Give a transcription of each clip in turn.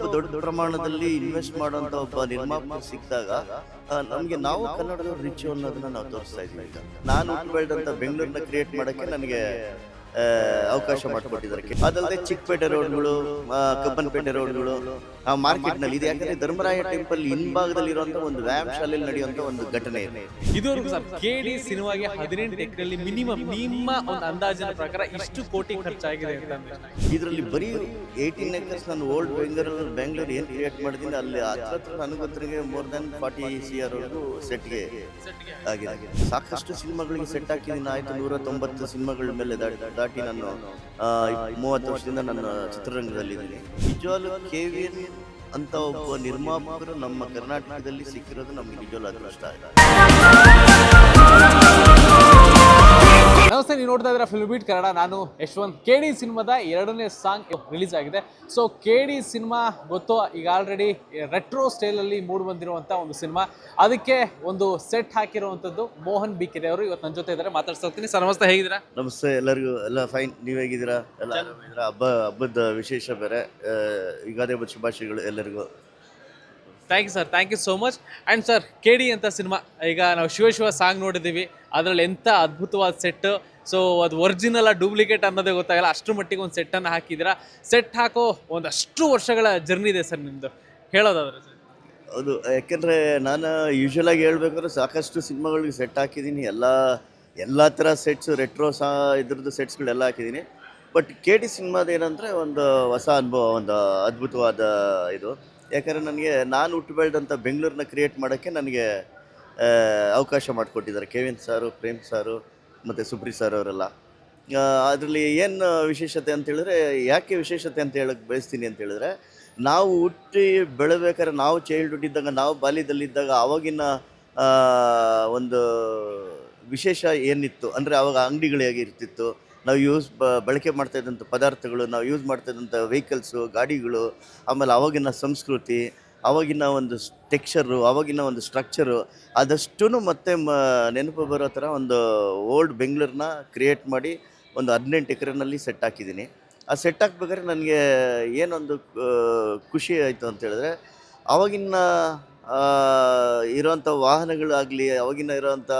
ಒಬ್ಬ ದೊಡ್ಡ ಪ್ರಮಾಣದಲ್ಲಿ ಇನ್ವೆಸ್ಟ್ ಮಾಡುವಂತ ಒಬ್ಬ ನಿರ್ಮಾಪಕ ಸಿಕ್ಕಿದಾಗ ನಮಗೆ ನಾವು ಕನ್ನಡದ ರಿಚ್ ಅನ್ನೋದನ್ನ ನಾವು ತೋರಿಸ್ತಾ ಈಗ ನಾನು ಬೆಳೆದಂತ ಬೆಂಗಳೂರನ್ನ ಕ್ರಿಯೇಟ್ ಮಾಡಕ್ಕೆ ನನಗೆ ಅವಕಾಶ ಮಾಡಿಕೊಟ್ಟಿದ್ದಾರೆ. ಅದಲ್ಲದೆ ಚಿಕ್ಕಪೇಟೆ ರೋಡ್ಗಳು ಕಬ್ಬನ್ಪೇಟೆ ರೋಡ್ಗಳು ಆ ಮಾರ್ಕೆಟ್ನಲ್ಲಿ ಇದೆ. ಯಾಕಂದ್ರೆ ಧರ್ಮರಾಯ ಟೆಂಪಲ್ ಹಿಂಭಾಗದಲ್ಲಿ ಇರುವಂತ ಒಂದು ವ್ಯಾಯಾಮ ಶಾಲೆಯಲ್ಲಿ ನಡೆಯುವಂತ ಒಂದು ಘಟನೆ ಇದೆ ಇದುವರೆಗೂ ಸರ್ ಕೆಡಿ ಸಿನಿಮಾಗೆ ಹದಿನೆಂಟು ಎಕರೆಯಲ್ಲಿ ಮಿನಿಮಮ್ ನಿಮ್ಮ ಒಂದು ಅಂದಾಜಿನ ಪ್ರಕಾರ ಇಷ್ಟು ಕೋಟಿ ಖರ್ಚಾಗಿದೆ ಅಂತ ಅಂದ್ರೆ ಇದರಲ್ಲಿ ಬರೀ ಏಯ್ಟೀನ್ ಎಕರ್ಸ್ ನಾನು ಓಲ್ಡ್ ಬೆಂಗಳೂರು ಬೆಂಗಳೂರು ಏನು ಕ್ರಿಯೇಟ್ ಮಾಡಿದ್ದೀನಿ ಅಲ್ಲಿ ಹತ್ರ ಹತ್ರ ನನಗೊತ್ತರಿಗೆ more than forty C R ಸೆಟ್ಗೆ ಆಗಿದೆ. ಸಾಕಷ್ಟು ಸಿನಿಮಾಗಳಿಗೆ ಸೆಟ್ ಹಾಕಿದ್ದೀನಿ. ಆಯ್ತು ನೂರ ತೊಂಬತ್ತು ಸಿನಿಮಾಗಳ ಮೇಲೆ ದಾಟಿ ನಾನು ಮೂವತ್ತು ವರ್ಷದಿಂದ ನನ್ನ ಚಿತ್ರರಂಗದಲ್ಲಿ ನಿಜವಾಗ್ಲೂ ಕೆ ವಿ ಅಂತ ಒಬ್ಬ ನಿರ್ಮಾಪಕರು ನಮ್ಮ ಕರ್ನಾಟಕದಲ್ಲಿ ಸಿಕ್ಕಿರೋದು ನಮಗೆ ನಿಜವಾಗ್ಲೂ ಅದೃಷ್ಟ. ಆಗಿದೆ ನಮಸ್ತೆ ನೀವು ನೋಡ್ತಾ ಇದ್ದೀರಾ ಫಿಲ್ಮ್ ಬೀಟ್ ಕನ್ನಡ. ನಾನು ಯಶವಂತ್. ಕೆ ಡಿ ಸಿನಿಮಾದ ಎರಡನೇ ಸಾಂಗ್ ರಿಲೀಸ್ ಆಗಿದೆ. ಸೊ ಕೆ ಡಿ ಸಿನಿಮಾ ಗೊತ್ತು ಈಗ ಆಲ್ರೆಡಿ ರೆಟ್ರೋ ಸ್ಟೈಲಲ್ಲಿ ಮೂಡ್ ಬಂದಿರುವಂಥ ಒಂದು ಸಿನಿಮಾ ಅದಕ್ಕೆ ಒಂದು ಸೆಟ್ ಹಾಕಿರುವಂಥದ್ದು ಮೋಹನ್ ಬಿಕ್ಕಿದೆ ಅವರು. ಇವತ್ತು ನನ್ನ ಜೊತೆ ಇದ್ದಾರೆ. ಮಾತಾಡ್ತಾ ಹೋಗ್ತೀನಿ. ಸರ್ ನಮಸ್ತೆ ಹೇಗಿದ್ದೀರಾ? ನಮಸ್ತೆ ಎಲ್ಲರಿಗೂ ಎಲ್ಲ ಫೈನ್ ನೀವು ಹೇಗಿದ್ದೀರಾ? ಎಲ್ಲ ಆರಾಮಿದ್ದೀರಾ? ಹಬ್ಬ ಹಬ್ಬದ ವಿಶೇಷ ಬೇರೆ. ಯುಗಾದಿ ಹಬ್ಬದ ಶುಭಾಶಯಗಳು ಎಲ್ಲರಿಗೂ. Thank you sir thank you so much and sir K ಅಂತ ಸಿನಿಮಾ, ಈಗ ನಾವು ಶಿವ ಶಿವ ಸಾಂಗ್ ನೋಡಿದ್ದೀವಿ ಅದರಲ್ಲಿ ಎಂಥ ಅದ್ಭುತವಾದ ಸೆಟ್ ಸೊ ಅದು ಒರಿಜಿನಲ್ ಡೂಪ್ಲಿಕೇಟ್ ಅನ್ನೋದೇ ಗೊತ್ತಾಗಲ್ಲ. ಅಷ್ಟು ಮಟ್ಟಿಗೆ ಒಂದು ಸೆಟ್ಟನ್ನು ಹಾಕಿದ್ದೀರಾ? ಸೆಟ್ ಹಾಕೋ ಒಂದಷ್ಟು ವರ್ಷಗಳ ಜರ್ನಿ ಇದೆ ಸರ್ ನಿಮ್ಮದು ಹೇಳೋದಾದ್ರೆ ಸರ್ ಹೌದು, ಯಾಕೆಂದರೆ ನಾನು ಯೂಶ್ವಲಾಗಿ ಹೇಳ್ಬೇಕಾದ್ರೆ ಸಾಕಷ್ಟು ಸಿನಿಮಾಗಳಿಗೆ ಸೆಟ್ ಹಾಕಿದ್ದೀನಿ. ಎಲ್ಲ ಎಲ್ಲ ಥರ ಸೆಟ್ಸು ರೆಟ್ರೋ ಸಹ ಇದ್ರದ್ದು ಸೆಟ್ಸ್ಗಳೆಲ್ಲ ಹಾಕಿದ್ದೀನಿ. ಬಟ್ ಕೆ ಡಿ ಸಿನಿಮಾದ ಏನಂದರೆ ಒಂದು ಹೊಸ ಅನುಭವ, ಒಂದು ಅದ್ಭುತವಾದ ಇದು. ಯಾಕಂದರೆ ನನಗೆ ನಾನು ಹುಟ್ಟು ಬೆಳೆದಂಥ ಬೆಂಗಳೂರನ್ನ ಕ್ರಿಯೇಟ್ ಮಾಡೋಕ್ಕೆ ನನಗೆ ಅವಕಾಶ ಮಾಡಿಕೊಟ್ಟಿದ್ದಾರೆ. ಕೆವಿನ್ ಸಾರು ಪ್ರೇಮ್ ಸಾರು, ಮತ್ತು ಸುಪ್ರಿ ಸರ್ ಅವರೆಲ್ಲ. ಅದರಲ್ಲಿ ಏನು ವಿಶೇಷತೆ ಅಂತ ಹೇಳಿದ್ರೆ, ಯಾಕೆ ವಿಶೇಷತೆ ಅಂತ ಹೇಳಕ್ಕೆ ಬಯಸ್ತೀನಿ ಅಂತ ಹೇಳಿದ್ರೆ, ನಾವು ಹುಟ್ಟಿ ಬೆಳಬೇಕಾದ್ರೆ ನಾವು ಚೈಲ್ಡ್ಹುಡ್ ಇದ್ದಾಗ, ನಾವು ಬಾಲ್ಯದಲ್ಲಿದ್ದಾಗ ಆವಾಗಿನ ಒಂದು ವಿಶೇಷ ಏನಿತ್ತು, ಅಂದರೆ ಆವಾಗ ಅಂಗಡಿಗಳು ಹೇಗಿರ್ತಿತ್ತು ನಾವು ಯೂಸ್ ಬ, ಬಳಕೆ ಮಾಡ್ತಾ ಇದ್ದಂಥ ಪದಾರ್ಥಗಳು, ನಾವು ಯೂಸ್ ಮಾಡ್ತಾ ಇದ್ದಂಥ ವೆಹಿಕಲ್ಸು ಗಾಡಿಗಳು, ಆಮೇಲೆ ಅವಾಗಿನ ಸಂಸ್ಕೃತಿ, ಅವಾಗಿನ ಒಂದು ಟೆಕ್ಸ್ಚರು ಅವಾಗಿನ ಒಂದು ಸ್ಟ್ರಕ್ಚರು ಅದಷ್ಟೂ ಮತ್ತೆ ಮ, ನೆನಪು ಬರೋ ಥರ ಒಂದು ಓಲ್ಡ್ ಬೆಂಗಳೂರನ್ನ ಕ್ರಿಯೇಟ್ ಮಾಡಿ ಒಂದು ಹದಿನೆಂಟು ಎಕರೆನಲ್ಲಿ ಸೆಟ್ ಹಾಕಿದ್ದೀನಿ. ಆ ಸೆಟ್ ಹಾಕ್ಬೇಕಾದ್ರೆ ನನಗೆ ಏನೊಂದು ಖುಷಿ ಆಯಿತು ಅಂತ ಹೇಳಿದ್ರೆ ಆವಾಗಿನ ವಾಹನಗಳಾಗಲಿ, ಅವಾಗಿನ ಇರೋಂಥ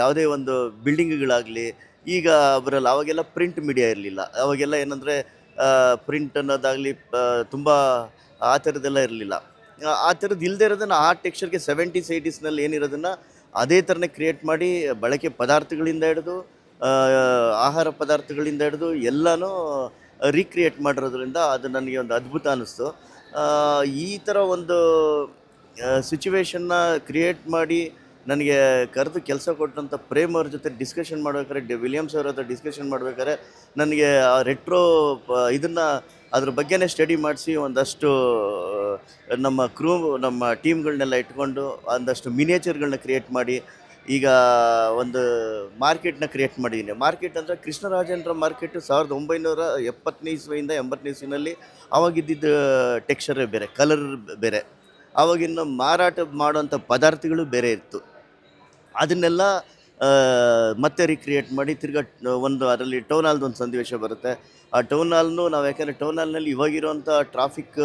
ಯಾವುದೇ ಒಂದು ಬಿಲ್ಡಿಂಗ್ಗಳಾಗಲಿ ಈಗ ಬರಲ್ಲ, ಅವಾಗೆಲ್ಲ ಪ್ರಿಂಟ್ ಮೀಡಿಯಾ ಇರಲಿಲ್ಲ. ಅವಾಗೆಲ್ಲ ಏನಂದರೆ ಪ್ರಿಂಟ್ ಅನ್ನೋದಾಗಲಿ ತುಂಬ ಆ ಥರದ್ದೆಲ್ಲ ಇರಲಿಲ್ಲ. ಆ ಥರದ್ದು ಇಲ್ಲದೆ ಇರೋದನ್ನು ಆ ಟೆಕ್ಸ್ಚರ್ಗೆ ಸೆವೆಂಟೀಸ್ ಏಯ್ಟೀಸ್ನಲ್ಲಿ ಏನಿರೋದನ್ನು ಅದೇ ಥರನೇ ಕ್ರಿಯೇಟ್ ಮಾಡಿ, ಬಳಕೆ ಪದಾರ್ಥಗಳಿಂದ ಹಿಡಿದು ಆಹಾರ ಪದಾರ್ಥಗಳಿಂದ ಹಿಡಿದು ಎಲ್ಲನೂ ರೀಕ್ರಿಯೇಟ್ ಮಾಡಿರೋದ್ರಿಂದ ಅದು ನನಗೆ ಒಂದು ಅದ್ಭುತ ಅನ್ನಿಸ್ತು ಈ ಥರ ಒಂದು ಸಿಚುವೇಶನ್ನ ಕ್ರಿಯೇಟ್ ಮಾಡಿ ನನಗೆ ಕರೆದು ಕೆಲಸ ಕೊಟ್ಟಂಥ ಪ್ರೇಮ್ ಅವ್ರ ಜೊತೆ ಡಿಸ್ಕಷನ್ ಮಾಡ್ಬೇಕಾದ್ರೆ, ಡಿ ವಿಲಿಯಮ್ಸ್ ಅವ್ರ ಹತ್ರ ಡಿಸ್ಕಷನ್ ಮಾಡ್ಬೇಕಾದ್ರೆ ನನಗೆ ಆ ರೆಟ್ರೋ ಇದನ್ನು ಅದ್ರ ಬಗ್ಗೆನೇ ಸ್ಟಡಿ ಮಾಡಿಸಿ ಒಂದಷ್ಟು ನಮ್ಮ ಕ್ರೂ ನಮ್ಮ ಟೀಮ್ಗಳನ್ನೆಲ್ಲ ಇಟ್ಕೊಂಡು ಒಂದಷ್ಟು ಮಿನಿಯೇಚರ್ಗಳನ್ನ ಕ್ರಿಯೇಟ್ ಮಾಡಿ, ಈಗ ಒಂದು ಮಾರ್ಕೆಟ್ನ ಕ್ರಿಯೇಟ್ ಮಾಡಿದ್ದೀನಿ. ಮಾರ್ಕೆಟ್ ಅಂದರೆ ಕೃಷ್ಣರಾಜೇಂದ್ರ ಮಾರ್ಕೆಟ್ ಸಾವಿರದ ಒಂಬೈನೂರ ಎಪ್ಪತ್ತನೇ ಇಸ್ವಿಯಿಂದ ಎಂಬತ್ತನೇ ಇಸ್ವಿನಲ್ಲಿ ಅವಾಗಿದ್ದಿದ್ದ ಟೆಕ್ಸ್ಚರೇ ಬೇರೆ ಕಲರ್ ಬೇರೆ. ಆವಾಗಿನ ಮಾರಾಟ ಮಾಡುವಂಥ ಪದಾರ್ಥಗಳು ಬೇರೆ ಇತ್ತು. ಅದನ್ನೆಲ್ಲ ಮತ್ತೆ ರೀಕ್ರಿಯೇಟ್ ಮಾಡಿ ತಿರ್ಗ, ಒಂದು ಅದರಲ್ಲಿ ಟೌನ್ ಹಾಲ್ದು ಒಂದು ಸಂದೇಶ ಬರುತ್ತೆ. ಆ ಟೌನ್ ಹಾಲ್ನು ನಾವು ಯಾಕೆಂದರೆ ಟೌನ್ ಹಾಲ್ನಲ್ಲಿ ಇವಾಗಿರೋಂಥ ಟ್ರಾಫಿಕ್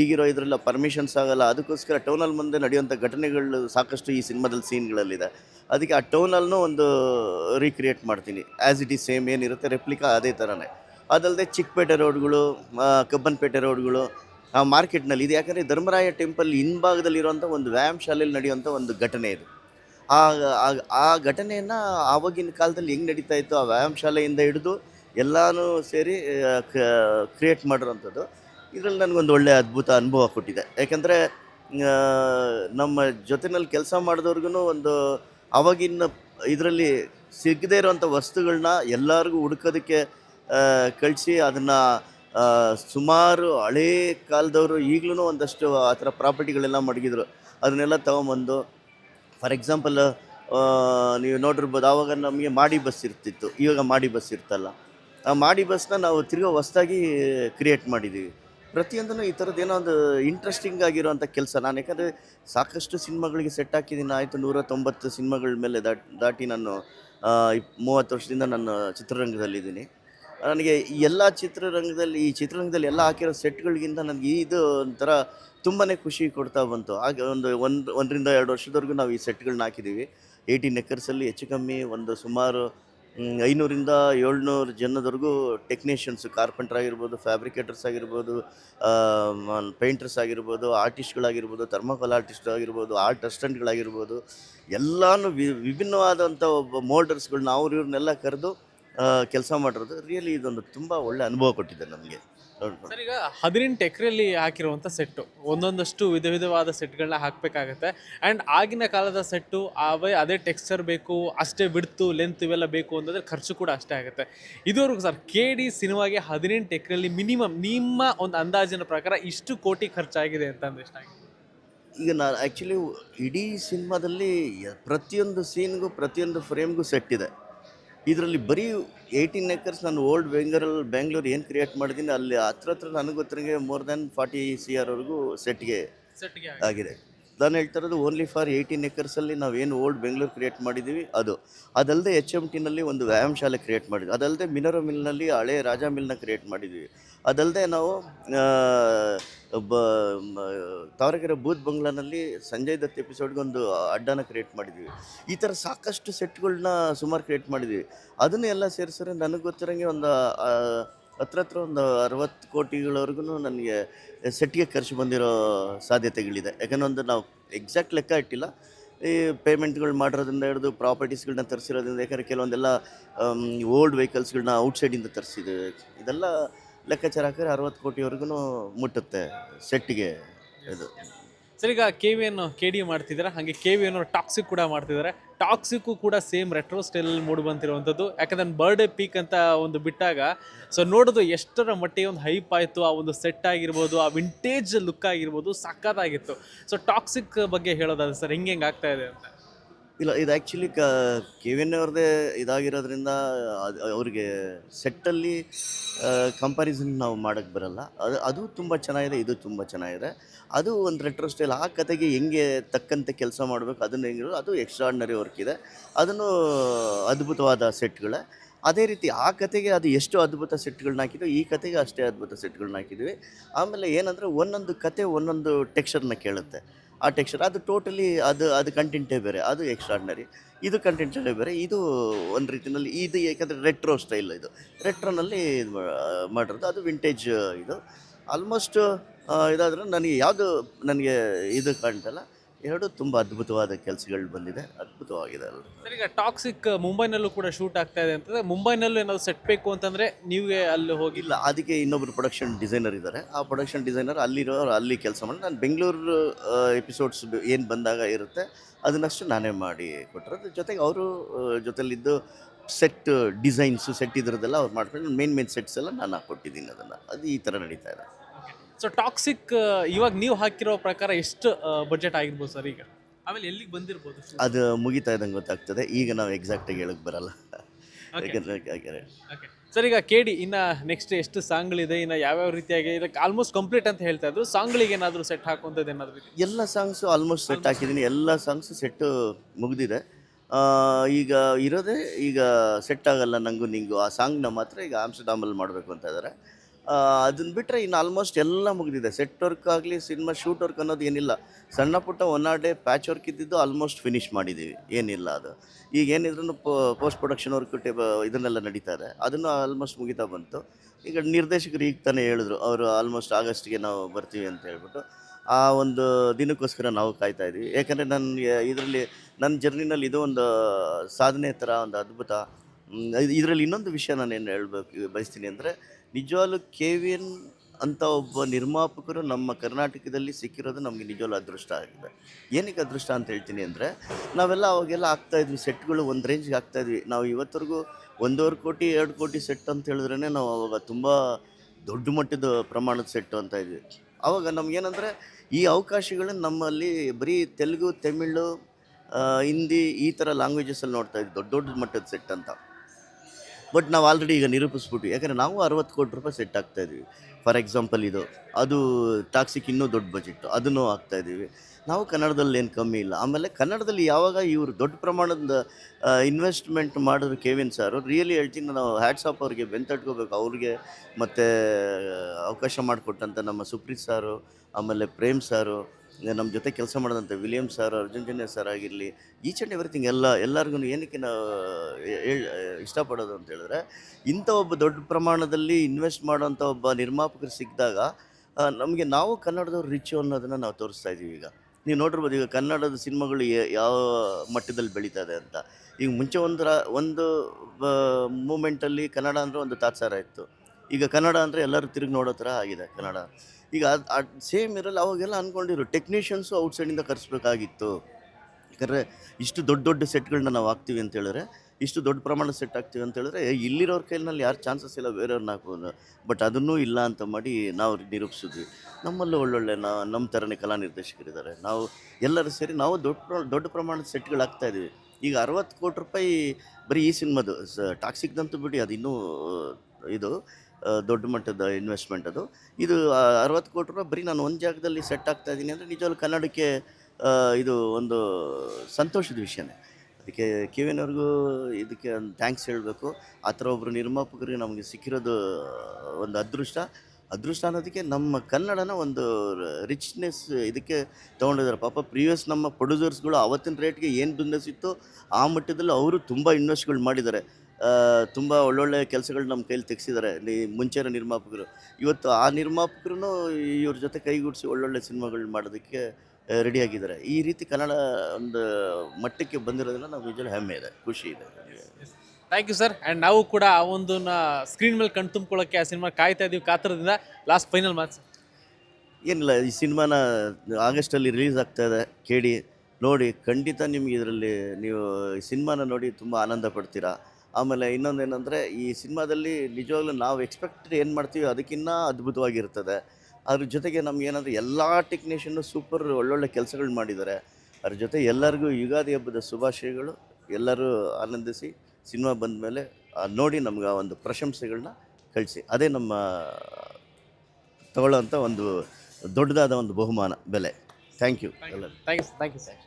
ಈಗಿರೋ ಇದರಲ್ಲ ಪರ್ಮಿಷನ್ಸ್ ಆಗಲ್ಲ. ಅದಕ್ಕೋಸ್ಕರ ಟೌನ್ ಮುಂದೆ ನಡೆಯುವಂಥ ಘಟನೆಗಳು ಸಾಕಷ್ಟು ಈ ಸಿನಿಮಾದಲ್ಲಿ ಸೀನ್ಗಳಲ್ಲಿದೆ. ಅದಕ್ಕೆ ಆ ಟೌನ್ ಒಂದು ರೀಕ್ರಿಯೇಟ್ ಮಾಡ್ತೀನಿ. ಆ್ಯಸ್ ಇಟ್ ಈಸ್ ಸೇಮ್ ಏನಿರುತ್ತೆ ರೆಪ್ಲಿಕಾ ಅದೇ ಥರನೇ ಅದಲ್ಲದೆ ಚಿಕ್ಕಪೇಟೆ ರೋಡ್ಗಳು ಕಬ್ಬನ್ಪೇಟೆ ರೋಡ್ಗಳು, ಆ ಮಾರ್ಕೆಟ್ನಲ್ಲಿ ಇದು ಯಾಕಂದರೆ ಧರ್ಮರಾಯ ಟೆಂಪಲ್ ಹಿಂಭಾಗದಲ್ಲಿರುವಂಥ ಒಂದು ವ್ಯಾಯಾಮ ಶಾಲೆಯಲ್ಲಿ ನಡೆಯುವಂಥ ಒಂದು ಘಟನೆ ಇದು. ಆ, ಆ- ಘಟನೆಯನ್ನು ಆವಾಗಿನ ಕಾಲದಲ್ಲಿ ಹೆಂಗೆ ನಡೀತಾ ಇತ್ತು, ಆ ವ್ಯಾಯಾಮ ಶಾಲೆಯಿಂದ ಹಿಡಿದು ಎಲ್ಲನೂ ಸೇರಿ ಕ್ರಿಯೇಟ್ ಮಾಡಿರೋಂಥದ್ದು ಇದರಲ್ಲಿ ನನಗೊಂದು ಒಳ್ಳೆಯ ಅದ್ಭುತ ಅನುಭವ ಕೊಟ್ಟಿದೆ. ಯಾಕೆಂದರೆ ನಮ್ಮ ಜೊತೆನಲ್ಲಿ ಕೆಲಸ ಮಾಡಿದವ್ರಿಗೂ ಒಂದು ಆವಾಗಿನ ಇದರಲ್ಲಿ ಸಿಗದೇ ಇರೋವಂಥ ವಸ್ತುಗಳನ್ನ ಎಲ್ಲರಿಗೂ ಹುಡ್ಕೋದಕ್ಕೆ ಕಳಿಸಿ ಅದನ್ನು ಸುಮಾರು ಹಳೇ ಕಾಲದವರು ಈಗಲೂ ಒಂದಷ್ಟು ಆ ಥರ ಪ್ರಾಪರ್ಟಿಗಳೆಲ್ಲ ಮಡಗಿದ್ರು. ಅದನ್ನೆಲ್ಲ ತೊಗೊಂಬಂದು ಫಾರ್ ಎಕ್ಸಾಂಪಲ್ ನೀವು ನೋಡಿರ್ಬೋದು ಆವಾಗ ನಮಗೆ ಮಾಡಿ ಬಸ್ ಇರ್ತಿತ್ತು. ಇವಾಗ ಮಾಡಿ ಬಸ್ ಇರ್ತಲ್ಲ. ಆ ಮಾಡಿ ಬಸ್ನ ನಾವು ತಿರ್ಗಾ ಹೊಸ್ದಾಗಿ ಕ್ರಿಯೇಟ್ ಮಾಡಿದ್ದೀವಿ ಪ್ರತಿಯೊಂದನ್ನು ಈ ಥರದ್ದು ಏನೋ ಒಂದು ಇಂಟ್ರೆಸ್ಟಿಂಗ್ ಆಗಿರುವಂಥ ಕೆಲಸ. ನಾನು ಯಾಕಂದರೆ ಸಾಕಷ್ಟು ಸಿನಿಮಾಗಳಿಗೆ ಸೆಟ್ ಹಾಕಿದ್ದೀನಿ ಆಯಿತು ನೂರ ತೊಂಬತ್ತು ಸಿನಿಮಾಗಳ ಮೇಲೆ ದಾಟ್, ದಾಟಿ ನಾನು ಮೂವತ್ತು ವರ್ಷದಿಂದ ನಾನು ಚಿತ್ರರಂಗದಲ್ಲಿದ್ದೀನಿ. ನನಗೆ ಎಲ್ಲ ಚಿತ್ರರಂಗದಲ್ಲಿ, ಈ ಚಿತ್ರರಂಗದಲ್ಲಿ ಎಲ್ಲ ಹಾಕಿರೋ ಸೆಟ್ಗಳಿಗಿಂತ ನನಗೆ ಇದು ಒಂಥರ ತುಂಬಾ ಖುಷಿ ಕೊಡ್ತಾ ಬಂತು. ಆಗ ಒಂದು ಒಂದು, ಒಂದರಿಂದ ಎರಡು ವರ್ಷದವರೆಗೂ ನಾವು ಈ ಸೆಟ್ಗಳನ್ನ ಹಾಕಿದ್ದೀವಿ ಏಯ್ಟೀನ್ ಎಕರ್ಸಲ್ಲಿ ಹೆಚ್ಚು ಕಮ್ಮಿ ಒಂದು ಸುಮಾರು ಐನೂರಿಂದ ಏಳ್ನೂರು ಜನದವರೆಗೂ ಟೆಕ್ನಿಷಿಯನ್ಸು, ಕಾರ್ಪೆಂಟರ್ ಆಗಿರ್ಬೋದು, ಫ್ಯಾಬ್ರಿಕೇಟರ್ಸ್ ಆಗಿರ್ಬೋದು ಪೇಂಟರ್ಸ್ ಆಗಿರ್ಬೋದು, ಆರ್ಟಿಸ್ಟ್ಗಳಾಗಿರ್ಬೋದು, ಥರ್ಮಕಲ್ ಆರ್ಟಿಸ್ಟ್ ಆಗಿರ್ಬೋದು, ಆರ್ಟ್ ಅಸ್ಟೆಂಟ್ಗಳಾಗಿರ್ಬೋದು, ಎಲ್ಲನೂ ವಿ, ವಿಭಿನ್ನವಾದಂಥ ಒಬ್ಬ ಮೋಲ್ಡರ್ಸ್ಗಳನ್ನ ಅವ್ರು ಇವ್ರನ್ನೆಲ್ಲ ಕರೆದು ಕೆಲಸ ಮಾಡಿರೋದು. ರಿಯಲಿ ಇದೊಂದು ತುಂಬ ಒಳ್ಳೆ ಅನುಭವ ಕೊಟ್ಟಿದೆ ನಮಗೆ. ಸರ್ ಈಗ ಹದಿನೆಂಟು ಎಕರೆಯಲ್ಲಿ ಹಾಕಿರುವಂಥ ಸೆಟ್ಟು ಒಂದೊಂದಷ್ಟು ವಿಧ ವಿಧವಾದ ಸೆಟ್ಗಳನ್ನ ಹಾಕಬೇಕಾಗತ್ತೆ. ಆ್ಯಂಡ್ ಆಗಿನ ಕಾಲದ ಸೆಟ್ಟು ಅವೇ ಅದೇ ಟೆಕ್ಸ್ಚರ್ ಬೇಕು ಅಷ್ಟೇ ಬಿಡ್ತು ಲೆಂತ್ ಇವೆಲ್ಲ ಬೇಕು ಅಂತಂದರೆ ಖರ್ಚು ಕೂಡ ಅಷ್ಟೇ ಆಗುತ್ತೆ. ಇದುವರೆಗೂ ಸರ್ ಕೆ ಡಿ ಸಿನಿಮಾಗೆ ಹದಿನೆಂಟು ಎಕರೆಯಲ್ಲಿ ಮಿನಿಮಮ್ ನಿಮ್ಮ ಒಂದು ಅಂದಾಜಿನ ಪ್ರಕಾರ ಇಷ್ಟು ಕೋಟಿ ಖರ್ಚಾಗಿದೆ ಅಂತಂದ್ರೆ ಎಷ್ಟಾಗಿದೆ ಈಗ ನಾನು ಆ್ಯಕ್ಚುಲಿ ಇಡೀ ಸಿನಿಮಾದಲ್ಲಿ ಪ್ರತಿಯೊಂದು ಸೀನ್ಗೂ ಪ್ರತಿಯೊಂದು ಫ್ರೇಮ್ಗೂ ಸೆಟ್ ಇದೆ. ಇದರಲ್ಲಿ ಬರೀ ಏಯ್ಟೀನ್ ಏಕರ್ಸ್ ನಾನು ಓಲ್ಡ್ ಬೆಂಗಳೂರಲ್ಲಿ ಬೆಂಗಳೂರು ಏನು ಕ್ರಿಯೇಟ್ ಮಾಡಿದ್ದೀನಿ ಅಲ್ಲಿ ಹತ್ರ ಹತ್ರ ನನಗೆ ಗೊತ್ತಿರಂಗೆ ಮೋರ್ ದ್ಯಾನ್ ಫಾರ್ಟಿ ಸಿ ಆರ್ವರೆಗೂ ಸೆಟ್ಗೆ ಸೆಟ್ಗೆ ಆಗಿದೆ. ನಾನು ಹೇಳ್ತಾ ಇರೋದು ಓನ್ಲಿ ಫಾರ್ ಏಯ್ಟೀನ್ ಎಕರ್ಸಲ್ಲಿ ನಾವೇನು ಓಲ್ಡ್ ಬೆಂಗಳೂರು ಕ್ರಿಯೇಟ್ ಮಾಡಿದ್ದೀವಿ, ಅದು. ಅದಲ್ಲದೆ ಎಚ್ ಎಂ ಟಿನಲ್ಲಿ ಒಂದು ವ್ಯಾಯಾಮ ಶಾಲೆ ಕ್ರಿಯೇಟ್ ಮಾಡಿದ್ವಿ. ಅದಲ್ಲದೆ ಮಿನರೋ ಮಿಲ್ನಲ್ಲಿ ಹಳೆ ರಾಜಾ ಮಿಲ್ನ ಕ್ರಿಯೇಟ್ ಮಾಡಿದ್ವಿ. ಅದಲ್ಲದೆ ನಾವು ಬ ತಾವರೆಕೆರೆ ಬೂತ್ ಬಂಗ್ಲಾನಲ್ಲಿ ಸಂಜಯ್ ದತ್ ಎಪಿಸೋಡ್ಗೆ ಒಂದು ಅಡ್ಡನ ಕ್ರಿಯೇಟ್ ಮಾಡಿದ್ವಿ. ಈ ಥರ ಸಾಕಷ್ಟು ಸೆಟ್ಗಳನ್ನ ಸುಮಾರು ಕ್ರಿಯೇಟ್ ಮಾಡಿದ್ವಿ. ಅದನ್ನೆಲ್ಲ ಸೇರಿಸಿದ್ರೆ ನನಗೆ ಗೊತ್ತಿರೋಂಗೆ ಒಂದು ಹತ್ರ ಹತ್ರ ಒಂದು ಅರವತ್ತು ಕೋಟಿಗಳವರೆಗೂ ನನಗೆ ಸೆಟ್ಟಿಗೆ ಖರ್ಚು ಬಂದಿರೋ ಸಾಧ್ಯತೆಗಳಿದೆ. ಯಾಕಂದ್ರೆ ಒಂದು ನಾವು ಎಕ್ಸಾಕ್ಟ್ ಲೆಕ್ಕ ಇಟ್ಟಿಲ್ಲ. ಈ ಪೇಮೆಂಟ್ಗಳು ಮಾಡಿರೋದ್ರಿಂದ ಹಿಡಿದು ಪ್ರಾಪರ್ಟೀಸ್ಗಳನ್ನ ತರಿಸಿರೋದ್ರಿಂದ, ಯಾಕಂದರೆ ಕೆಲವೊಂದೆಲ್ಲ ಓಲ್ಡ್ ವೆಹಿಕಲ್ಸ್ಗಳನ್ನ ಔಟ್ಸೈಡಿಂದ ತರಿಸಿದ್ದೀವಿ ಇದೆಲ್ಲ ಲೆಕ್ಕಾಚಾರ ಹಾಕಿದ್ರೆ ಅರವತ್ತು ಕೋಟಿವರೆಗೂ ಮುಟ್ಟುತ್ತೆ ಸೆಟ್ಟಿಗೆ ಇದು. ಸರ್, ಈಗ ಕೆ ವಿ ಅನ್ನು ಕೆ ಡಿ ಮಾಡ್ತಿದ್ದಾರೆ ಹಾಗೆ ಕೆ ವಿ ಅನ್ನೋರು ಟಾಕ್ಸಿಕ್ ಕೂಡ ಮಾಡ್ತಿದ್ದಾರೆ ಟಾಕ್ಸಿಕ್ಕು ಕೂಡ ಸೇಮ್ ರೆಟ್ರೋ ಸ್ಟೈಲಲ್ಲಿ ಮೂಡಿ ಬಂತಿರುವಂಥದ್ದು ಯಾಕಂದ್ರೆ ಬರ್ಡೇ ಪೀಕ್ ಅಂತ ಒಂದು ಬಿಟ್ಟಾಗ ಸೊ ನೋಡೋದು ಎಷ್ಟರ ಮಟ್ಟಿಗೆ ಒಂದು ಹೈಪ್ ಆಯಿತು, ಆ ಒಂದು ಸೆಟ್ ಆಗಿರ್ಬೋದು, ಆ ವಿಂಟೇಜ್ ಲುಕ್ ಆಗಿರ್ಬೋದು ಸಕ್ಕತ್ತಾಗಿತ್ತು ಸೊ ಟಾಕ್ಸಿಕ್ ಬಗ್ಗೆ ಹೇಳೋದಾದ್ರೆ ಸರ್, ಹೆಂಗೆ ಹೆಂಗೆ ಆಗ್ತಾ ಇದೆ ಅಂತ? ಇಲ್ಲ, ಇದು ಆ್ಯಕ್ಚುಲಿ ಕ ಕೆ ವಿ ಇದಾಗಿರೋದ್ರಿಂದ ಅದು, ಅವ್ರಿಗೆ ಸೆಟ್ಟಲ್ಲಿ ಕಂಪ್ಯಾರಿಸನ್ ನಾವು ಮಾಡೋಕ್ಕೆ ಬರಲ್ಲ. ಅದು ಅದು ತುಂಬ ಚೆನ್ನಾಗಿದೆ, ಇದು ತುಂಬ ಚೆನ್ನಾಗಿದೆ. ಅದು ಒಂದು ರೆಟ್ರೋ ಸ್ಟೈಲ್ ಆ ಕತೆಗೆ ಹೆಂಗೆ ತಕ್ಕಂತೆ ಕೆಲಸ ಮಾಡಬೇಕು, ಅದನ್ನು ಹೆಂಗಿರೋ ಅದು ಎಕ್ಸ್ಟ್ರಾರ್ಡ್ನರಿ ವರ್ಕ್ ಇದೆ. ಅದನ್ನು ಅದ್ಭುತವಾದ ಸೆಟ್ಗಳೇ ಅದೇ ರೀತಿ ಆ ಕತೆಗೆ ಅದು ಎಷ್ಟು ಅದ್ಭುತ ಸೆಟ್ಗಳನ್ನ ಹಾಕಿದ್ವಿ, ಈ ಕತೆಗೆ ಅಷ್ಟೇ ಅದ್ಭುತ ಸೆಟ್ಗಳನ್ನ ಹಾಕಿದ್ವಿ. ಆಮೇಲೆ ಏನಂದರೆ ಒಂದೊಂದು ಕತೆ ಒಂದೊಂದು ಟೆಕ್ಸ್ಚರ್ನ ಕೇಳುತ್ತೆ. ಆ ಟೆಕ್ಸ್ಚರ್ ಅದು ಟೋಟಲಿ ಅದು ಅದು ಕಂಟೆಂಟೇ ಬೇರೆ, ಅದು ಎಕ್ಸ್ಟ್ರಾಡ್ನರಿ ಇದು ಕಂಟೆಂಟೇ ಬೇರೆ, ಇದು ಒಂದು ರೀತಿಯಲ್ಲಿ, ಇದು ಯಾಕಂದರೆ ರೆಟ್ರೋ ಸ್ಟೈಲ್ ಇದು. ರೆಟ್ರೋನಲ್ಲಿ ಇದು ಮಾಡಿರೋದು, ಅದು ವಿಂಟೇಜ್ ಇದು. ಆಲ್ಮೋಸ್ಟ್ ಇದಾದ್ರೆ ನನಗೆ ಯಾವುದು, ನನಗೆ ಇದು ಕಾಣ್ತಲ್ಲ ಎರಡು ತುಂಬ ಅದ್ಭುತವಾದ ಕೆಲಸಗಳು ಬಂದಿದೆ. ಅದ್ಭುತವಾಗಿದೆ ಅಲ್ಲ ಸರ್ ಈಗ ಟಾಕ್ಸಿಕ್ ಮುಂಬೈನಲ್ಲೂ ಕೂಡ ಶೂಟ್ ಆಗ್ತಾ ಇದೆ ಅಂತಂದ್ರೆ ಮುಂಬೈನಲ್ಲೂ ಏನಾದ್ರು ಸೆಟ್ ಬೇಕು ಅಂತಂದ್ರೆ ನೀವೇ ಅಲ್ಲಿ ಹೋಗಿಲ್ಲ ಅದಕ್ಕೆ ಇನ್ನೊಬ್ರು ಪ್ರೊಡಕ್ಷನ್ ಡಿಸೈನರ್ ಇದ್ದಾರೆ. ಆ ಪ್ರೊಡಕ್ಷನ್ ಡಿಸೈನರ್ ಅಲ್ಲಿರೋರು ಅಲ್ಲಿ ಕೆಲಸ ಮಾಡಿ ನಾನು ಬೆಂಗಳೂರು ಎಪಿಸೋಡ್ಸ್ ಏನು ಬಂದಾಗ ಇರುತ್ತೆ ಅದನ್ನಷ್ಟು ನಾನೇ ಮಾಡಿ ಕೊಟ್ಟಿರೋದು. ಜೊತೆಗೆ ಅವರು ಜೊತೆಲಿದ್ದು ಸೆಟ್ ಡಿಸೈನ್ಸು ಸೆಟ್ ಇದ್ರದ್ದೆಲ್ಲ ಅವ್ರು ಮಾಡ್ಕೊಂಡು ಮೇನ್ ಮೇನ್ ಸೆಟ್ಸ್ ಎಲ್ಲ ನಾನು ಹಾಕ್ಕೊಟ್ಟಿದ್ದೀನಿ ಅದನ್ನು. ಅದು ಈ ಥರ ನಡೀತಾ ಇದೆ. ಸೊ ಟಾಕ್ಸಿಕ್ ಇವಾಗ ನೀವು ಹಾಕಿರೋ ಪ್ರಕಾರ ಎಷ್ಟು ಬಜೆಟ್ ಆಗಿರ್ಬೋದು ಸರ್ ಈಗ? ಆಮೇಲೆ ಎಲ್ಲಿಗೆ ಬಂದಿರ್ಬೋದು ಅದು ಮುಗಿತಾ ಇದ್ದಂಗೆ ಗೊತ್ತಾಗ್ತದೆ. ಈಗ ನಾವು ಎಕ್ಸಾಕ್ಟಾಗಿ ಹೇಳಕ್ಕೆ ಬರಲ್ಲ. ಯಾಕಂದರೆ ಓಕೆ ಸರ್ ಈಗ ಕೇಳಿ ಇನ್ನ ನೆಕ್ಸ್ಟ್ ಎಷ್ಟು ಸಾಂಗ್ಗಳಿದೆ ಇನ್ನು ಯಾವ್ಯಾವ ರೀತಿಯಾಗಿ ಇದಕ್ಕೆ ಆಲ್ಮೋಸ್ಟ್ ಕಂಪ್ಲೀಟ್ ಅಂತ ಹೇಳ್ತಾ ಇದ್ರು. ಸಾಂಗ್ಗಳಿಗೆ ಏನಾದರೂ ಸೆಟ್ ಹಾಕುವಂಥದ್ದು ಏನಾದರೂ ಇದೆ ಎಲ್ಲ ಸಾಂಗ್ಸು ಆಲ್ಮೋಸ್ಟ್ ಸೆಟ್ ಹಾಕಿದ್ದೀನಿ ಎಲ್ಲ ಸಾಂಗ್ಸು ಸೆಟ್ಟು ಮುಗಿದಿದೆ. ಈಗ ಇರೋದೇ ಈಗ ಸೆಟ್ ಆಗಲ್ಲ ನಂಗೂ ನಿಂಗು. ಆ ಸಾಂಗ್ನ ಮಾತ್ರ ಈಗ ಆಮ್ಸ್ಟರ್ಡಾಮಲ್ಲಿ ಮಾಡಬೇಕು ಅಂತ ಇದ್ದಾರೆ ಅದನ್ನ ಬಿಟ್ಟರೆ ಇನ್ನು ಆಲ್ಮೋಸ್ಟ್ ಎಲ್ಲ ಮುಗಿದಿದೆ. ಸೆಟ್ ವರ್ಕ್ ಆಗಲಿ ಸಿನಿಮಾ ಶೂಟ್ ವರ್ಕ್ ಅನ್ನೋದು ಏನಿಲ್ಲ. ಸಣ್ಣ ಪುಟ್ಟ one or day patch work ಇದ್ದಿದ್ದು ಆಲ್ಮೋಸ್ಟ್ ಫಿನಿಶ್ ಮಾಡಿದ್ದೀವಿ ಏನಿಲ್ಲ ಅದು. ಈಗ ಏನಿದ್ರು ಪೋಸ್ಟ್ ಪ್ರೊಡಕ್ಷನ್ ವರ್ಕ್ ಟೇಬ ಇದನ್ನೆಲ್ಲ ನಡೀತಾರೆ. ಅದನ್ನು ಆಲ್ಮೋಸ್ಟ್ ಮುಗಿತಾ ಬಂತು. ಈಗ ನಿರ್ದೇಶಕರು ಈಗ ತಾನೇ ಹೇಳಿದ್ರು, ಅವರು ಆಲ್ಮೋಸ್ಟ್ ಆಗಸ್ಟ್ಗೆ ನಾವು ಬರ್ತೀವಿ ಅಂತ ಹೇಳ್ಬಿಟ್ಟು. ಆ ಒಂದು ದಿನಕ್ಕೋಸ್ಕರ ನಾವು ಕಾಯ್ತಾ ಇದ್ವಿ. ಯಾಕಂದರೆ ನನಗೆ ಇದರಲ್ಲಿ ನನ್ನ ಜರ್ನಿನಲ್ಲಿ ಇದು ಒಂದು ಸಾಧನೆ ಥರ, ಒಂದು ಅದ್ಭುತ. ಇದರಲ್ಲಿ ಇನ್ನೊಂದು ವಿಷಯ ನಾನು ಏನು ಹೇಳ್ಬೇಕು, ಬಯಸ್ತೀನಿ ಅಂದರೆ ನಿಜವಾಗ್ಲೂ ಕೆ ವಿ ಎನ್ ಅಂತ ಒಬ್ಬ ನಿರ್ಮಾಪಕರು ನಮ್ಮ ಕರ್ನಾಟಕದಲ್ಲಿ ಸಿಕ್ಕಿರೋದು ನಮಗೆ ನಿಜವಾಗ್ಲು ಅದೃಷ್ಟ ಆಗಿದೆ. ಏನಕ್ಕೆ ಅದೃಷ್ಟ ಅಂತ ಹೇಳ್ತೀನಿ ಅಂದರೆ, ನಾವೆಲ್ಲ ಅವಾಗೆಲ್ಲ ಆಗ್ತಾಯಿದ್ವಿ ಸೆಟ್ಗಳು ಒಂದು ರೇಂಜ್ಗೆ ಆಗ್ತಾಯಿದ್ವಿ ನಾವು ಇವತ್ತರೆಗೂ ಒಂದೂವರೆ ಕೋಟಿ, ಎರಡು ಕೋಟಿ ಸೆಟ್ ಅಂತ ಹೇಳಿದ್ರೇ ನಾವು ಅವಾಗ ತುಂಬ ದೊಡ್ಡ ಮಟ್ಟದ ಪ್ರಮಾಣದ ಸೆಟ್ಟು ಅಂತ ಇದ್ವಿ. ಅವಾಗ ನಮಗೇನಂದರೆ ಈ ಅವಕಾಶಗಳು ನಮ್ಮಲ್ಲಿ ಬರೀ ತೆಲುಗು, ತಮಿಳು ಹಿಂದಿ ಈ ಥರ ಲ್ಯಾಂಗ್ವೇಜಸಲ್ಲಿ ನೋಡ್ತಾ ಇದ್ವಿ. ದೊಡ್ಡ ದೊಡ್ಡ ಮಟ್ಟದ ಸೆಟ್ ಅಂತ. ಬಟ್ ನಾವು ಆಲ್ರೆಡಿ ಈಗ ನಿರೂಪಿಸ್ಬಿಟ್ಟು ಯಾಕಂದರೆ ನಾವು ಅರವತ್ತು ಕೋಟಿ ರೂಪಾಯಿ ಸೆಟ್ ಆಗ್ತಾ ಇದ್ದೀವಿ ಫಾರ್ ಎಕ್ಸಾಂಪಲ್ ಇದು, ಅದು ಟಾಕ್ಸಿಕ್ ಇನ್ನೂ ದೊಡ್ಡ ಬಜೆಟ್ ಅದನ್ನು ಆಗ್ತಾ ಇದ್ದೀವಿ ನಾವು ಕನ್ನಡದಲ್ಲಿ ಏನು ಕಮ್ಮಿ ಇಲ್ಲ. ಆಮೇಲೆ ಕನ್ನಡದಲ್ಲಿ ಯಾವಾಗ ಇವರು ದೊಡ್ಡ ಪ್ರಮಾಣದ ಇನ್ವೆಸ್ಟ್ಮೆಂಟ್ ಮಾಡಿದ್ರು ಕೆವಿನ್ ಸಾರು ರಿಯಲಿ ಹೇಳ್ತೀನಿ, ನಾವು ಹ್ಯಾಟ್ಸ್ ಆಫ್ ಅವ್ರಿಗೆ ಬೆಂತಟ್ಕೋಬೇಕು ಅವ್ರಿಗೆ ಮತ್ತು ಅವಕಾಶ ಮಾಡಿಕೊಟ್ಟಂಥ ನಮ್ಮ ಸುಪ್ರೀತ್ ಸಾರು ಆಮೇಲೆ ಪ್ರೇಮ್ ಸಾರು ನಮ್ಮ ಜೊತೆ ಕೆಲಸ ಮಾಡಿದಂಥ ವಿಲಿಯಮ್ ಸರ್, ಅರ್ಜುನ್ ಸರ್ ಆಗಿರಲಿ, ಈಚ್ ಆ್ಯಂಡ್ ಎವ್ರಿಥಿಂಗ್ ಎಲ್ಲ, ಎಲ್ಲರಿಗೂ ಏನಕ್ಕೆ ನಾವು ಇಷ್ಟಪಡೋದು ಅಂತ ಹೇಳಿದ್ರೆ, ಇಂಥ ಒಬ್ಬ ದೊಡ್ಡ ಪ್ರಮಾಣದಲ್ಲಿ ಇನ್ವೆಸ್ಟ್ ಮಾಡೋಂಥ ಒಬ್ಬ ನಿರ್ಮಾಪಕರು ಸಿಕ್ಕಿದಾಗ ನಮಗೆ ನಾವು ಕನ್ನಡದವ್ರು ರಿಚ್ ಅನ್ನೋದನ್ನು ನಾವು ತೋರಿಸ್ತಾ ಇದ್ದೀವಿ ಈಗ. ನೀವು ನೋಡಿರ್ಬೋದು ಈಗ ಕನ್ನಡದ ಸಿನಿಮಾಗಳು ಯಾವ ಮಟ್ಟದಲ್ಲಿ ಬೆಳೀತಾ ಇದೆ ಅಂತ. ಈಗ ಮುಂಚೆ ಒಂದು ರಾ ಒಂದು ಮೂಮೆಂಟಲ್ಲಿ ಕನ್ನಡ ಅಂದರೆ ಒಂದು ತಾತ್ಸಾರ ಇತ್ತು. ಈಗ ಕನ್ನಡ ಅಂದರೆ ಎಲ್ಲರೂ ತಿರುಗಿ ನೋಡೋ ಥರ ಆಗಿದೆ ಕನ್ನಡ. ಈಗ ಅದು ಸೇಮ್ ಇರಲ್ಲ, ಅವಾಗೆಲ್ಲ ಅಂದ್ಕೊಂಡಿರು ಟೆಕ್ನಿಷಿಯನ್ಸು ಔಟ್ಸೈಡಿಂದ ಕರೆಸ್ಬೇಕಾಗಿತ್ತು. ಯಾಕಂದರೆ ಇಷ್ಟು ದೊಡ್ಡ ದೊಡ್ಡ ಸೆಟ್ಗಳನ್ನ ನಾವು ಹಾಕ್ತೀವಿ ಅಂತ ಹೇಳಿದ್ರೆ, ಇಷ್ಟು ದೊಡ್ಡ ಪ್ರಮಾಣದ ಸೆಟ್ ಹಾಕ್ತೀವಿ ಅಂತ ಹೇಳಿದ್ರೆ ಇಲ್ಲಿರೋರ ಕೈನಲ್ಲಿ ಯಾರು ಚಾನ್ಸಸ್ ಇಲ್ಲ ಬೇರೆಯವ್ರನ್ನ ಹಾಕೋದು ಬಟ್ ಅದನ್ನೂ ಇಲ್ಲ ಅಂತ ಮಾಡಿ ನಾವು ನಿರೂಪಿಸಿದ್ವಿ. ನಮ್ಮಲ್ಲೂ ಒಳ್ಳೊಳ್ಳೆ ನಾ ನಮ್ಮ ಥರನೇ ಕಲಾ ನಿರ್ದೇಶಕರಿದ್ದಾರೆ ನಾವು ಎಲ್ಲರೂ ಸೇರಿ ನಾವು ದೊಡ್ಡ ದೊಡ್ಡ ಪ್ರಮಾಣದ ಸೆಟ್ಗಳು ಹಾಕ್ತಾ ಇದ್ವಿ ಈಗ ಅರವತ್ತು ಕೋಟಿ ರೂಪಾಯಿ ಬರೀ ಈ ಸಿನಿಮಾದು ಟಾಕ್ಸಿಕ್ದಂತೂ ಬಿಡಿ, ಅದು ಇನ್ನೂ, ಇದು ದೊಡ್ಡ ಮಟ್ಟದ ಇನ್ವೆಸ್ಟ್ಮೆಂಟ್ ಅದು. ಇದು ಅರವತ್ತು ಕೋಟಿ ರೂಪಾಯಿ ಬರೀ ನಾನು ಒಂದು ಜಾಗದಲ್ಲಿ ಸೆಟ್ ಆಗ್ತಾ ಇದ್ದೀನಿ ಅಂದರೆ ನಿಜವಾಗ್ಲೂ ಕನ್ನಡಕ್ಕೆ ಇದು ಒಂದು ಸಂತೋಷದ ವಿಷಯನೇ. ಅದಕ್ಕೆ ಕಿವಿನವ್ರಿಗೂ ಇದಕ್ಕೆ ಒಂದು ಥ್ಯಾಂಕ್ಸ್ ಹೇಳಬೇಕು. ಆ ಥರ ಒಬ್ಬರು ನಿರ್ಮಾಪಕರಿಗೆ ನಮಗೆ ಸಿಕ್ಕಿರೋದು ಒಂದು ಅದೃಷ್ಟ. ಅದೃಷ್ಟ ಅನ್ನೋದಕ್ಕೆ ನಮ್ಮ ಕನ್ನಡನ ಒಂದು ರಿಚ್ನೆಸ್ ಇದಕ್ಕೆ ತೊಗೊಂಡಿದ್ದಾರೆ. ಪಾಪ ಪ್ರೀವಿಯಸ್ ನಮ್ಮ ಪ್ರೊಡ್ಯೂಸರ್ಸ್ಗಳು ಅವತ್ತಿನ ರೇಟ್ಗೆ ಏನು ಬಿಸ್ನೆಸ್ ಇತ್ತು ಆ ಮಟ್ಟದಲ್ಲಿ ಅವರು ತುಂಬ ಇನ್ವೆಸ್ಟ್ಗಳು ಮಾಡಿದ್ದಾರೆ. ತುಂಬ ಒಳ್ಳೊಳ್ಳೆ ಕೆಲಸಗಳು ನಮ್ಮ ಕೈಲಿ ತೆಗೆಸಿದ್ದಾರೆ ಇಲ್ಲಿ ಮುಂಚೆನ ನಿರ್ಮಾಪಕರು. ಇವತ್ತು ಆ ನಿರ್ಮಾಪಕರು ಇವ್ರ ಜೊತೆ ಕೈಗೂಡಿಸಿ ಒಳ್ಳೊಳ್ಳೆ ಸಿನಿಮಾಗಳು ಮಾಡೋದಕ್ಕೆ ರೆಡಿಯಾಗಿದ್ದಾರೆ ಈ ರೀತಿ ಕನ್ನಡ ಒಂದು ಮಟ್ಟಕ್ಕೆ ಬಂದಿರೋದ್ರಿಂದ ನಾವು ನಿಜವಾಗ್ಲೂ ಹೆಮ್ಮೆ ಇದೆ ಖುಷಿ ಇದೆ. ಥ್ಯಾಂಕ್ ಯು ಸರ್ ಆ್ಯಂಡ್ ನಾವು ಕೂಡ ಆ ಒಂದು ಸ್ಕ್ರೀನ್ ಮೇಲೆ ಕಣ್ ತುಂಬ್ಕೊಳ್ಳೋಕ್ಕೆ ಆ ಸಿನಿಮಾ ಕಾಯ್ತಾ ಇದ್ದೀವಿ ಕಾತರದಿಂದ ಲಾಸ್ಟ್ ಫೈನಲ್ ಮಾತು ಏನಿಲ್ಲ ಈ ಸಿನಿಮಾನ ಆಗಸ್ಟಲ್ಲಿ ರಿಲೀಸ್ ಆಗ್ತಾ ಇದೆ ಕೇಳಿ ನೋಡಿ ಖಂಡಿತ ನಿಮ್ಗೆ ಇದರಲ್ಲಿ ನೀವು ಈ ಸಿನಿಮಾನ ನೋಡಿ ತುಂಬ ಆನಂದ ಪಡ್ತೀರಾ. ಆಮೇಲೆ ಇನ್ನೊಂದು ಏನಂದರೆ ಈ ಸಿನಿಮಾದಲ್ಲಿ ನಿಜವಾಗ್ಲೂ ನಾವು ಎಕ್ಸ್ಪೆಕ್ಟ್ ಏನು ಮಾಡ್ತೀವಿ ಅದಕ್ಕಿಂತ ಅದ್ಭುತವಾಗಿರ್ತದೆ. ಅದ್ರ ಜೊತೆಗೆ ನಮ್ಗೆ ಏನಂದರೆ ಎಲ್ಲ ಟೆಕ್ನಿಷಿಯನ್ನು ಸೂಪರ್ ಒಳ್ಳೊಳ್ಳೆ ಕೆಲಸಗಳು ಮಾಡಿದ್ದಾರೆ ಅದ್ರ ಜೊತೆ ಎಲ್ಲರಿಗೂ ಯುಗಾದಿ ಹಬ್ಬದ ಶುಭಾಶಯಗಳು. ಎಲ್ಲರೂ ಆನಂದಿಸಿ ಸಿನಿಮಾ ಬಂದ ಮೇಲೆ ನೋಡಿ ನಮ್ಗೆ ಆ ಒಂದು ಪ್ರಶಂಸೆಗಳನ್ನ ಕಳಿಸಿ. ಅದೇ ನಮ್ಮ ತಗೊಳ್ಳೋಂಥ ಒಂದು ದೊಡ್ಡದಾದ ಒಂದು ಬಹುಮಾನ ಬೆಲೆ. Thank you thank you thank you sir